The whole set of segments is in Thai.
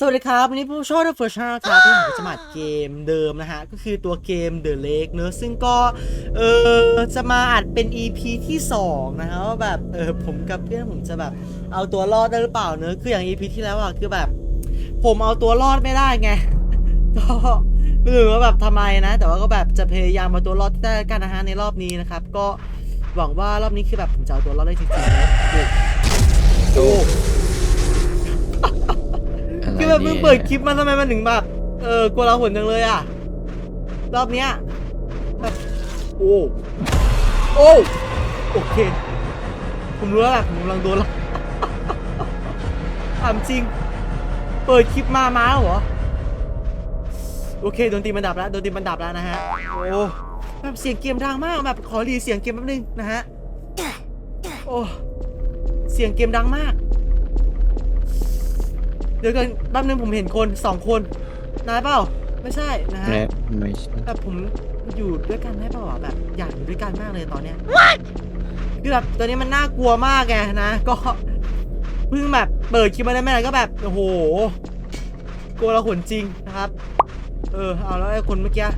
สวัสดีครับวันนี้ผู้ชอบเดอะเฟิร์ชครับที่ผมจะมาอัดเกมเดิมนะฮะ ก็คือตัวเกม The Lake เนอะซึ่งก็เออจะมาอัดเป็น EP ที่ 2 นะฮะว่าแบบเออผมกับเพื่อนผมจะแบบเอาตัวรอดได้หรือเปล่าเนอะคืออย่าง EP ที่แล้วอะคือแบบ ผมเอาตัวรอดไม่ได้ไง ก็ไม่รู้ว่าแบบทำไมนะ แต่ว่าก็แบบจะพยายามเอาตัวรอดได้กันนะฮะในรอบนี้นะครับ ก็หวังว่ารอบนี้คือแบบผมจะเอาตัวรอดได้จริงๆนะโอ้โหอะไร คือแบบมึงเปิดคลิปมาทำไมมันถึงแบบเออกลัวเราหุ่นจังเลยอะ รอบเนี้ยแบบโอ้โอ้โอเค ผมรู้แล้วแหละผมกำลังโดนละถามจริง เปิดคลิปมามาเหรอ โอเคโดนตีมันดับแล้วโดนตีมันดับแล้วนะฮะ โอ้แบบเสียงเกมดังมากแบบขอรีเสียงเกมแป๊บนึงนะฮะ โอ้ เสียงเกมดังมาก เดี๋ยวก่อนแป๊บนึงผมเห็นคนสองคนนายเปล่าไม่ใช่นะฮะและไม่ใช่แบบผมอยู่ด้วยกันได้เปล่าอะแบบอยากอยู่ด้วยกันมากเลยตอนเนี้ยคือแบบตอนนี้มันน่ากลัวมากไงนะ ก็เพิ่งแบบเปิดคลิปมาได้ไม่นานก็แบบโอ้โหกลัวเราขนจริงนะครับ เออเอาแล้วไอ้คนเมื่อกี้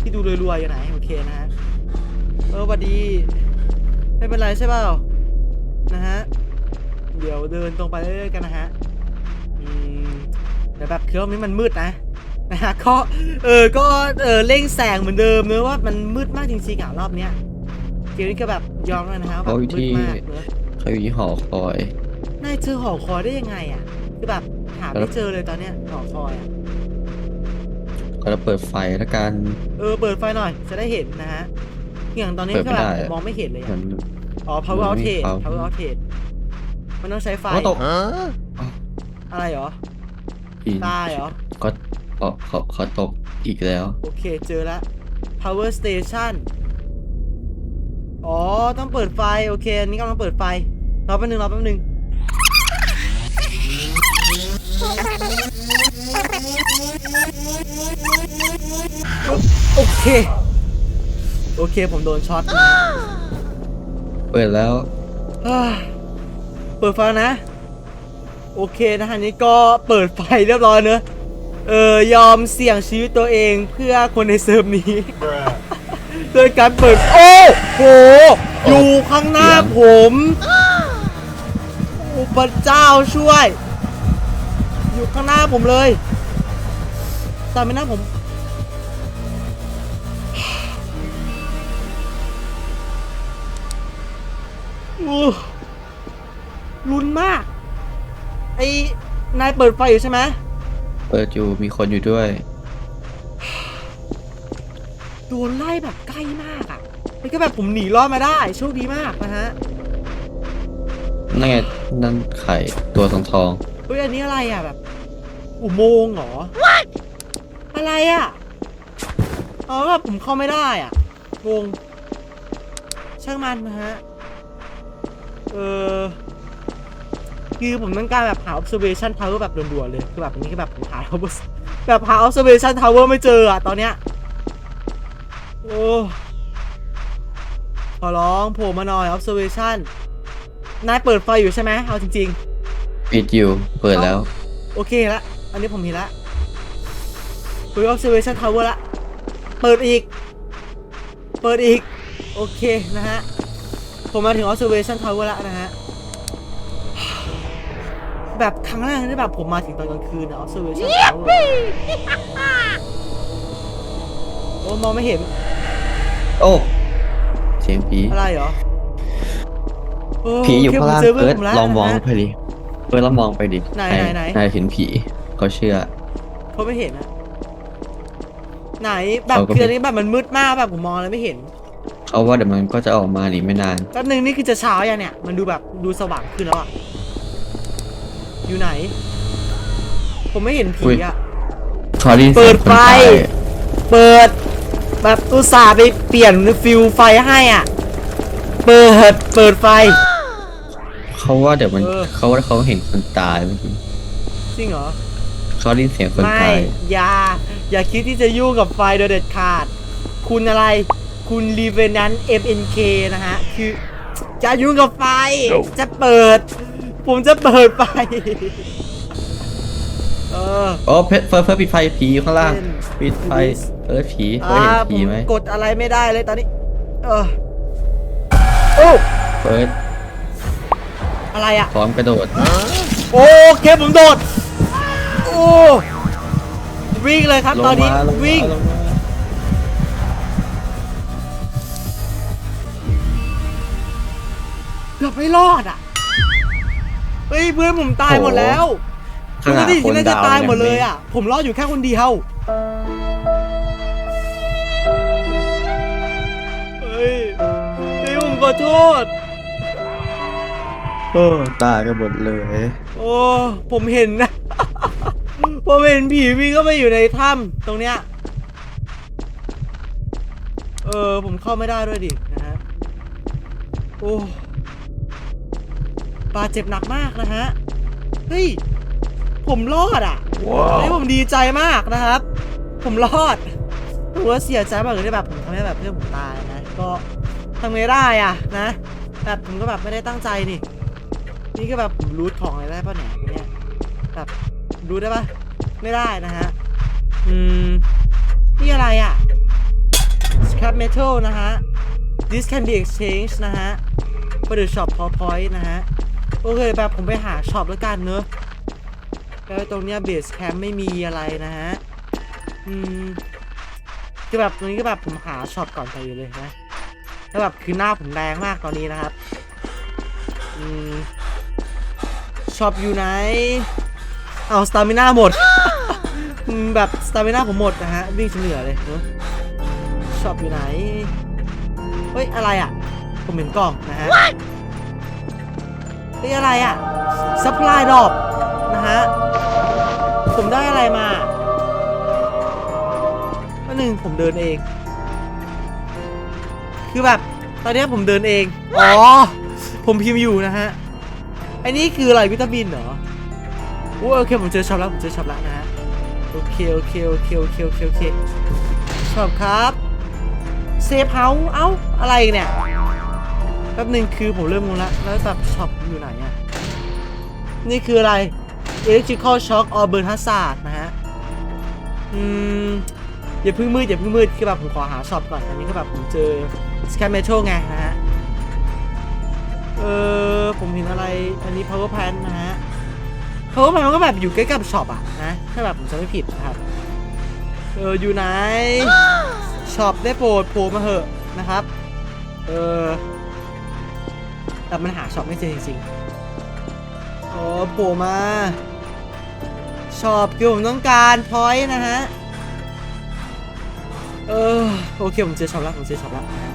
ที่ดูรวยๆอยู่ไหนโอเคนะฮะเออหวัดดี ไม่เป็นไรใช่เปล่านะฮะเดี๋ยวเดินตรงไปเรื่อยๆกันนะฮะอืม แต่แบบคือรอบนี้มันมืดนะนะฮะก็เออก็เออเร่งแสงเหมือนเดิมเนอะว่ามันมืดมากจริงๆอะรอบเนี้ยเกมนี้ก็แบบยอมแล้วนะฮะว่าแบบมืดมากเนอะเขาอยู่ที่หอคอยนายเจอหอคอยได้ยังไงอะคือแบบหาไม่เจอเลยตอนเนี้ยหอคอยอะก็จะเปิดไฟแล้วกัน เออ เปิดไฟหน่อย จะได้เห็นนะฮะ อย่างตอนนี้เปิดก็ไม่แบบได้อะมองไม่เห็นเลยมัอะนอ๋อ power มันไม่มี outage power power outage มันต้องใช้ไฟโอ้ตกอะไรเหรอ อีกตายเหรอ ก็เขาเขาเขาตกอีกแล้ว โอเคเจอแล้ว power station อ๋อ ต้องเปิดไฟ โอเค อันนี้กำลังเปิดไฟ รอแป๊บนึงรอแป๊บนึง โอเค โอเค ผมโดนช็อตนะเปิดแล้วอ่าเปิดไฟแล้วนะ โอเคนะฮะนี่ก็เปิดไฟเรียบร้อยเนอะเออยอมเสี่ยงชีวิตตัวเองเพื่อคนในเซิร์ฟนี้โดยการเปิดโอ้โหอยู่ข้างหน้าเสียงผมโอ้พระเจ้าช่วย อยู่ข้างหน้าผมเลยตามไม่หน้าผมอู้ลุ้นมาก ไอ้นายเปิดไฟอยู่ใช่ไหมเปิดอยู่มีคนอยู่ด้วย โดนไล่แบบใกล้มากอะแล้วก็แบบผมหนีรอดมาได้โชคดีมากนะฮะนั่นไงนั่นไข่ตัวทองทองเฮ้ยอันนี้อะไรอะแบบ อุโมงค์เหรอ อะไรอะเอาแบบผมเข้าไม่ได้อะงงช่างมันนะฮะเออ คือผมต้องการแบบหา observation tower แบบด่วนๆเลยคือแบบอันนี้คือแบบผมหา obs- แบบหา observation tower ไม่เจออะตอนเนี้ยโอ้ขอร้องโผล่มาหน่อย observation นายเปิดไฟอยู่ใช่ไหมเอาจริงๆปิดอยู่ เปิดแล้วโอเคละอันนี้ผมเห็นละเปิด observation tower ละเปิดอีก เปิดอีก โอเคนะฮะ ผมมาถึง observation tower ละนะฮะ แบบครั้งแรกที่แบบผมมาถึงตอนกลางคืนอะ observation tower โอ้มองไม่เห็นโอ้ เสียงผี อะไรเหรอโผีอยู่โเคข้างล่างผมเจอเพื่อนเปิดผมแล้วลองมองนะฮะไปดิเปิดแล้วมองไปดิไหนายไหนไหน นายเห็นผีเขาเชื่อ เขาไม่เห็นอะไหนแบบเขาก็คืออันไม่นี้แบบมันมืดมากแบบผมมองอะไรไม่เห็นเขาว่าเดี๋ยวมันก็จะออกมาอีกไม่นาน แป๊บนึงนี่คือจะเช้ายังเนี่ย มันดูแบบดูสว่างขึ้นแล้วอะ อยู่ไหน ผมไม่เห็นผีอุ๊ยอะเขาได้ยินเปิเสียดงคนไฟตายเปิด แบบอุตส่าห์ไปเปลี่ยนฟิลไฟให้อะ เปิด เปิดไฟ เขาว่าเดี๋ยวมันเออ เขาว่าเขาเห็นคนตายเมื่อกี้จริงเหรอ เขาได้ยินเสียงคนไม่ตายอย่า อย่าคิดที่จะยุ่งกับไฟโดยเด็ดขาด คุณอะไร คุณรีเวนนัน MNK นะฮะ คือจะยุ่งกับไฟ จะเปิด ผมจะเปิดไฟเออโอ้เพเฟิร์สเฟิร์สปิดไฟผีอยู่ข้างล่างเล่นปิดไฟ Please เออผีเฟิร์สอ่าเห็นผผีมไหมกดอะไรไม่ได้เลยตอนนี้ เออโอ้เฟิร์สอะไรอะ พร้อมกระโดดโอเคผมโดด โอ้ วิ่งเลยครับลงตอนนี้มาลงมาวิ่ง ลงมาเกือบไม่รอดอะ เฮ้ยเพื่อนผมตายหมดแล้วขนาดดูดิคนที่น่าจะดาวตายหมดเลยงอะ ผมรอดอยู่แค่คนเดียวเฮ้ยเฮ้ยผมขอโทษ โอ้ตายกันหมดเลย โอ้ผมเห็นนะ ผมเห็นผีวิ่งเข้าไปอยู่ในถ้ำตรงเนี้ย เออผมเข้าไม่ได้ด้วยดินะฮะ โอ้ บาดเจ็บหนักมากนะฮะ เฮ้ย ผมรอดอะว้าวเฮ้ยผมดีใจมากนะครับ ผมรอดผมว่าเสียใจมากเลยที่แบบผมทำให้แบบเพื่อนผมตายนะ ก็ทำไงได้อะนะ แบบผมก็แบบไม่ได้ตั้งใจนี่ นี่ก็แบบผมรูทของอะไรได้ป่ะเนี่ยเนี่ย แบบรูทได้ป่ะ ไม่ได้นะฮะ อืม นี่อะไรอะ scrap metal นะฮะ this can be exchanged นะฮะ for the shop for point นะฮะ โอเคแบบผมไปหาช็อปแล้วกันเนอะแล้วตรงเนี้ยเบสแคมป์ไม่มีอะไรนะฮะ อืมคือแบบตรงนี้ก็แบบผมหาช็อปก่อนไปอยู่เลยนะแล้วแบบคือหน้าผมแดงมากตอนนี้นะครับ อืมช็อปอยู่ไหน เอาสตามิน่าหมดอืมแบบสตามิน่าผมหมดนะฮะ วิ่งเหนื่อยเลยเนอะช็อปอยู่ไหน เฮ้ย อะไรอะ ผมเห็นกล่องนะฮะ เฮ้ยอะไรอะซัพพลายดรอปนะฮะผมได้อะไรมาอันหนึ่งผมเดินเอง คือแบบ ตอนเนี้ยผมเดินเอง อ๋อ ผมพิมพ์อยู่นะฮะไอ้นี่คืออะไรวิตามินเหรอโอ้โอเคผมเจอช็อปแล้วผมเจอช็อปแล้วนะฮะ โอเคโอเคโอเคโอเคโอเคโอเคช็อปครับ เซฟเฮาส์เอ้า อะไรอีกเนี่ย แป๊บหนึ่งคือผมเริ่มงงละแล้วแบบช็อปอยู่ไหนอะนี่คืออะไร electrical shock or burn hazard นะฮะ อืม อย่าเพิ่งมืดอย่าเพิ่งมืดคือแบบผมขอหาช็อปก่อนอันนี้ก็แบบผมเจอ scan metal ไงนะฮะ เออผมเห็นอะไรอันนี้ power pan นะฮะ power pan มันก็แบบอยู่ใกล้กับช็อปอะนะถ้าแบบผมจำไม่ผิดนะครับ เอออยู่ไหนช็อปได้โปรดโผล่มาเหอะนะครับ เออ แต่มันหาช็อปไม่เจอจริงๆโอ้โผล่มาช็อปคือผมต้องการพอยต์นะฮะ เออโอเคผมเจอช็อปแล้วผมเจอช็อปแล้วนะฮะ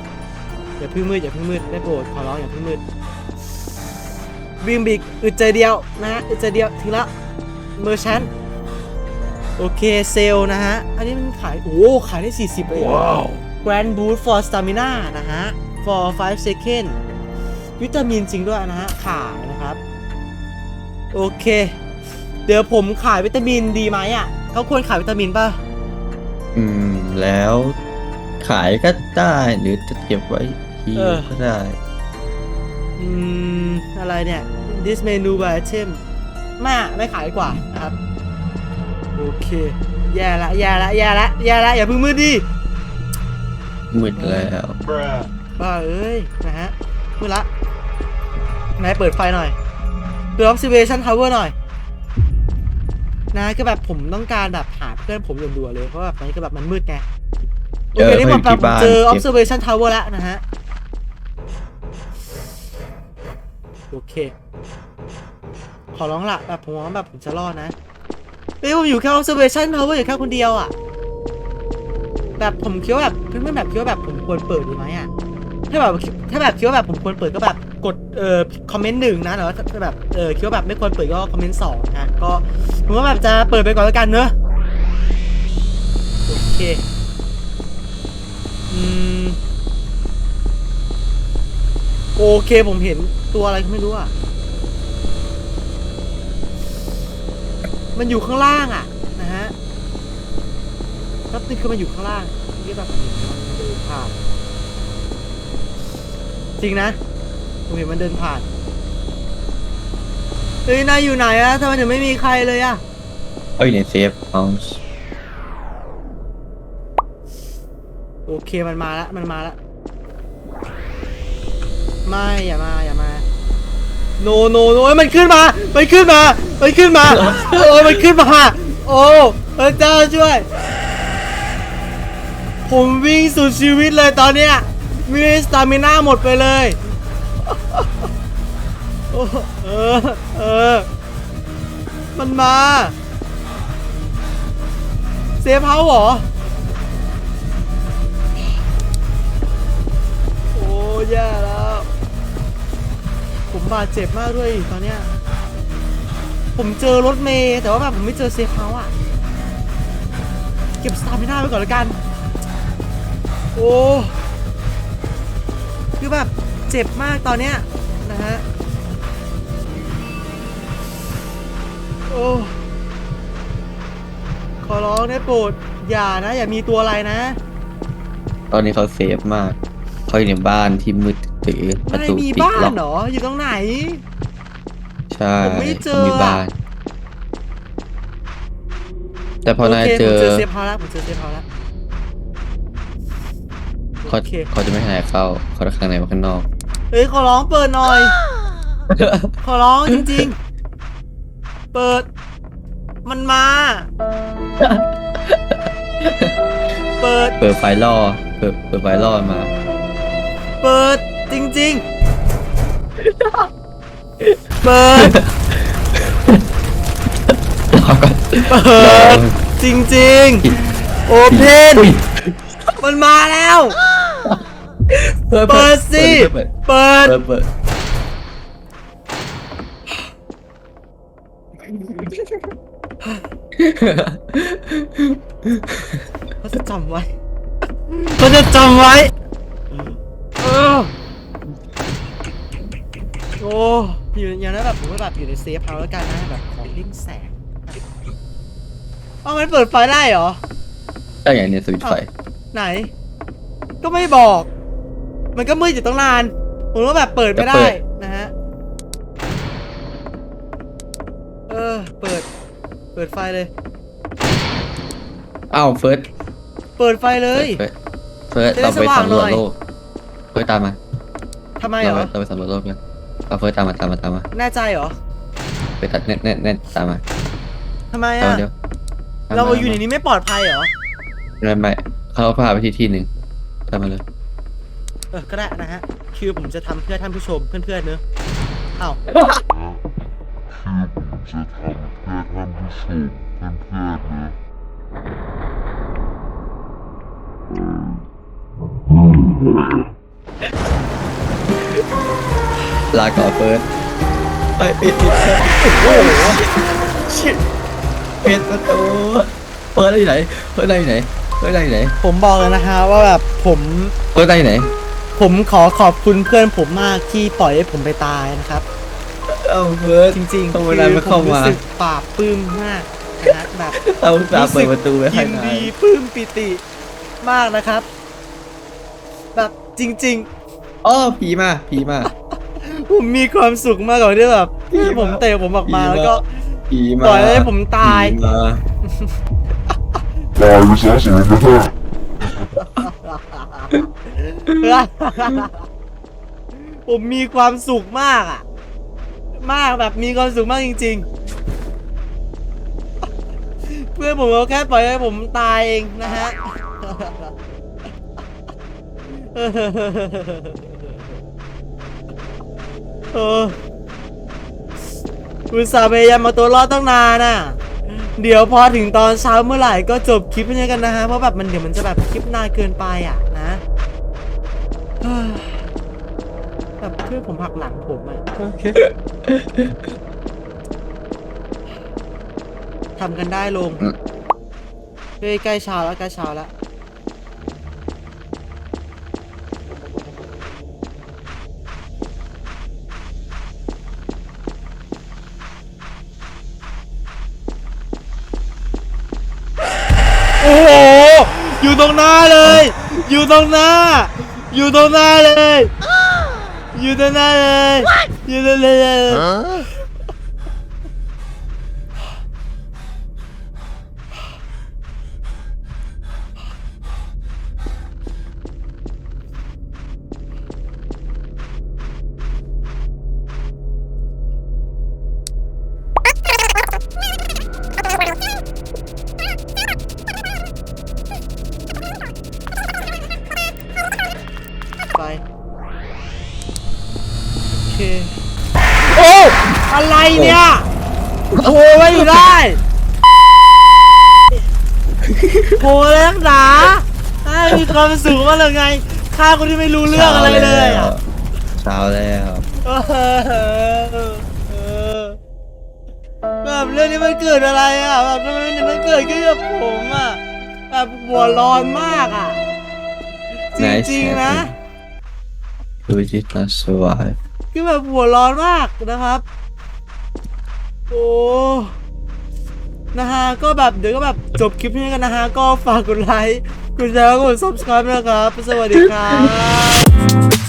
อย่าเพิ่งมืดอย่าเพิ่งมืดได้โปรดขอร้องอย่าเพิ่งมืดบิมบิกอึดใจเดียวนะฮะอึดใจเดียวถึงละเมอร์ชันโอเคเซลนะฮะ อันนี้มันขาย โอ้โหขายได้ 40เลยว้าว Grand Boost for Stamina นะฮะ for 5 second วิตามินจริงด้วยนะฮะขายนะครับ โอเค เดี๋ยวผมขายวิตามินดีไหมอะเขาควรขายวิตามินป่ะอืม แล้วขายก็ได้หรือจะเก็บไว้ทีเออก็ได้ อืม อะไรเนี่ย this menu by item ไมาไม่ขายดีกว่านะครับ โอเค แย่ละแย่ละแย่ละแย่ละอย่าเพิ่งมืดดิมืดแล้ว บ้าเอ้ยนะฮะมืดละ ไหนเปิดไฟหน่อยเปิด observation tower หน่อยนะก็แบบผมต้องการแบบหาเพื่อนผมด่วนๆเลย เพราะแบบตอนนี้ก็แบบมันมืดไงโอเคนี่ผมแบบผมเจอ observation tower แล้วนะฮะ โอเค ขอร้องละแบบผมว่าแบบผมจะรอดนะเฮ้ยผมอยู่แค่ observation tower อยู่แค่คนเดียวอะ แบบผมคิดว่าแบบเพื่อนๆแบบคิดว่าแบบผมควรเปิดดีไหมอะ ถ้าแบบถ้าแบบคิดว่าแบบผมควรเปิดก็แบบ กดเอ่อคอมเมนต์หนึ่งนะแต่ว่าแบบเออคิดว่าแบบไม่ควรเปิดก็คอมเมนต์สองนะก็ผมว่าแบบจะเปิดไปก่อนแล้วกันเนอะโอเคอืมโอเคผมเห็นตัวอะไรไม่รู้อะมันอยู่ข้างล่างอะนะฮะแป๊บนึงคือมันอยู่ข้างล่างนี่แบบเห็นผ่านจริงนะ เห็นมันเดินผ่าน เฮ้ยนายอยู่ไหนอะทำไมถึงไม่มีใครเลยอะเขาอยู่ในเซฟเฮาส์โอเคมันมาแล้วมันมาแล้วไม่อย่ามาอย่ามาโนโนโนมันขึ้นมา มันขึ้นมา มันขึ้นมา โอ้ มันขึ้นมา โอ้พระเจ้าช่วย ผมวิ่งสุดชีวิตเลยตอนเนี้ยมีสตามิน่าหมดไปเลยโอ้ เออ เออ มันมา เซฟเฮาส์เหรอ โอ้แย่แล้ว ผมบาดเจ็บมากด้วยตอนเนี้ย ผมเจอรถเมย์แต่ว่าแบบผมไม่เจอเซฟเฮาอะ เก็บสตาร์ไม่ได้ไปก่อนละกัน โอ้ คือแบบ เจ็บมากตอนเนี้ยนะฮะ โอ้ ขอร้องได้โปรด อย่านะ อย่ามีตัวอะไรนะ ตอนนี้เขาเซฟมาก เขาอยู่ในบ้านที่มืดตื้อประไม่ตูมีปิดบ้าล็นอกเหรอ อยู่ตรงไหน ใช่ผมไม่เจอขามีบ้าน แต่พอนายโคเจอผมเจอเซฟเฮาส์แล้วผมเจอเซฟเฮาส์แล้วเขาโอเค เขาจะไม่ให้นายเข้าเขาจะข้างในมาข้างนอก เฮ้ยขอร้องเปิดหน่อย ขอร้องจริงๆ เปิด มันมา เปิด เปิดไฟล่อ เปิดเปิดไฟล่อมา เปิดจริงๆ เปิด รอก่อนเปิด จริงๆ โอเพนอุ๊ยมันมาแล้ว เปิดสิ เปิดเปิด เปิดเปิดเขาจะจำไว้เขาจะจำไว้เออโอ้อยู่อย่างนั้นแบบผมก็แบบอยู่ในเซฟเฮาส์แล้วกันนะแบบของเร่งแสงเอามันเปิดไฟได้เหรอได้อย่างเนี้ยสวิตช์ไฟ ไหน ก็ไม่บอก มันก็มืดอยู่ตั้งนานผมก็แบบเปิดไม่ได้นะฮะเออเปิด เปิดไฟเลยอ้าวเฟิร์สเปิดไฟเลยเฟิร์สเฟิร์สจะได้เราไปสว่างสำรวจหน่อยโลกเฟิร์สตามมาทำไมเราเหรไปอเราไปสำรวจโลกกันเอาเฟิร์สตามมาตามมาตามมาแน่ใจเหรอไปตัดแน่แน่แน่ตามมาทำไมตามอะมาเดี๋ยวตมเรามอยู่ในนี้ไม่ปลอดภัยเหรอไม่ไม่เขาพาไปที่ที่หนึ่งตามมาเลยเออก็ได้นะฮะ คือผมจะทำเพื่อท่านผู้ชมเพื่อนๆเนอะเอ้าคือผมจะทำเพื่อท่านผู้ชมเพื่อนๆนะ ลาก่อนเฟิร์สไปปิดปิดโอ้โหชิดปิดประตูเฟิร์สได้อยู่ไหนเฟิร์สได้อยู่ไหนเฟิร์สได้อยู่ไหนผมบอกเลยนะฮะว่าแบบผมเฟิร์สได้อยู่ไหน ผมขอขอบคุณเพื่อนผมมากที่ปล่อยให้ผมไปตายนะครับ เอ้าเฟิร์สจริงๆทำไมคืนายอไม่ผเข้ามรู้มาสึกปลาบปลื้มมากนะแบบเอาตามเปิดประตูไว้ให้ยินนาย ดีปลื้มปิติมากนะครับ แบบจริงอ๋อผีมาผีมาๆผมมีความสุขมากกว่าที่แบบที่ผมเตะผมออกมาผีมาแล้วก็ ผีมาปล่อยให้ผมตาย ผีมาตายไป ผมมีความสุขมากอะมากแบบมีความสุขมากจริง ๆ เพื่อนผมก็แค่ปล่อยให้ผมตายเองนะฮะเอออุตส่าห์พยายามมาตัวรอดตั้งนานอะ เดี๋ยวพอถึงตอนเช้าเมื่อไหร่ก็จบคลิปนี้กันนะฮะ เพราะแบบมันเดี๋ยวมันจะแบบคลิปนานเกินไปอะนะ แบบเพื่อนผมหักหลังผมอะโอเคทำกันได้ลงอืมเฮ้ยใกล้เช้าแล้วใกล้เช้าแล้ว โอ้โห อยู่ตรงหน้าเลย อยู่ตรงหน้า อยู่ตรงหน้าเลย อยู่ตรงหน้าเลย อยู่ตรงหน้าเลย ค โอ้อะไรเนี่ยโอ้ไม่ได้โหเล็กหนาให้มีความสูงมาเลยไงข้าคนที่ไม่รู้เรื่องอะไรเลยอะเช้าแล้วแบบเรื่องนี้มันเกิดอะไรอะแบบทำไมันมันเกิดขึ้นกับผมอะแบบหัวร้อนมากอะ จริงๆนะ We did not survive. คือแบบหัวร้อนมากนะครับ โอ้นะฮะก็แบบเดี๋ยวก็แบบจบคลิปนี้กันนะฮะก็ฝากกดไลค์กดแชร์กด subscribe นะครับ สวัสดีครับ